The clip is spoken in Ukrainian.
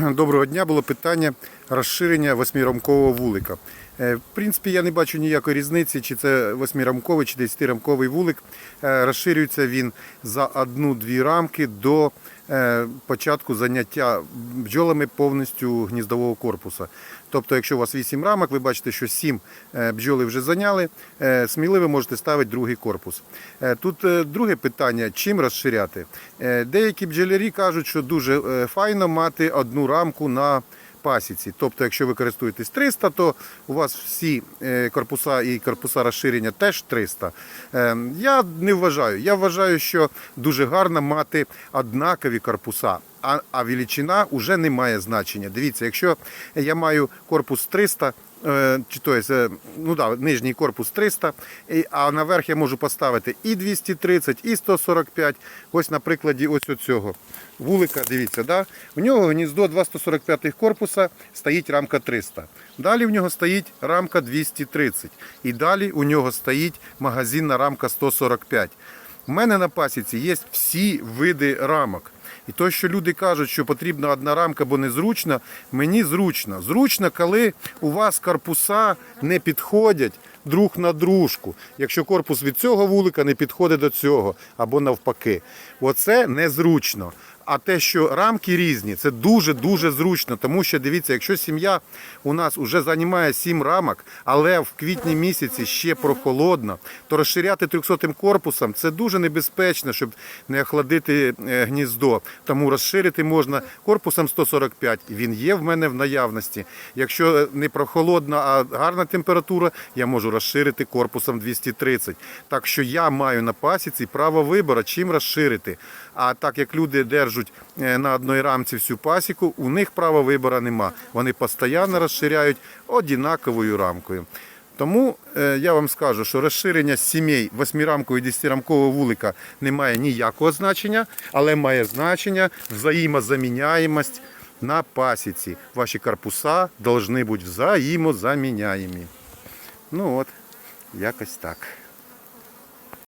Доброго дня було питання розширення восьмірамкового вулика. Е, В принципі, я не бачу ніякої різниці, чи це восьмирамковий, чи десятирамковий вулик. Е, Розширюється він за одну-дві рамки до початку заняття бджолами повністю гніздового корпуса. Тобто, якщо у вас 8 рамок, ви бачите, що 7 бджоли вже зайняли, е, сміливо можете ставити другий корпус. Е, Тут е, друге питання: чим розширяти? Е, Деякі бджолярі кажуть, що дуже е, файно мати одну рамку на пасіці. Тобто, якщо ви користуєтесь 300, то у вас всі е, корпуса і корпуса розширення теж 300. Е, Я не вважаю. Я вважаю, що дуже гарно мати однакові корпуса. А, величина вже не має значення. Дивіться, якщо я маю корпус 300, е, чи то е, ну да, нижній корпус 300, а наверх я можу поставити і 230, і 145. Ось на прикладі ось цього вулика, дивіться, да? у нього гніздо 2 145 корпуса, стоїть рамка 300. Далі в нього стоїть рамка 230. І далі у нього стоїть магазинна рамка 145. У мене на пасіці є всі види рамок. І то, що люди кажуть, що потрібна одна рамка, бо незручно, мені зручно. Зручно, коли у вас корпуса не підходять друг на дружку. Якщо корпус від цього вулика не підходить до цього, або навпаки. Оце незручно. А те, що рамки різні, це дуже-дуже зручно, тому що дивіться, якщо сім'я у нас вже займає 7 рамок, але в квітні місяці ще прохолодно, то розширяти 300 корпусом це дуже небезпечно, щоб не охладити е, гніздо. Тому розширити можна корпусом 145, і він є в мене в наявності. Якщо е, не прохолодна, а гарна температура, я можу розширити корпусом 230. Так що я маю на пасіці право вибору, чим розширити. А так як люди держать е, на одній рамці всю пасіку, у них права вибору нема. Вони постійно розширяють однаковою рамкою. Тому е, я вам скажу, що розширення сімей восьмирамкового і десятирамкового вулика не має ніякого значення, але має значення взаємозаміняємость на пасіці. Ваші корпуса повинні бути взаємозаміняємі. Ну от, якось так.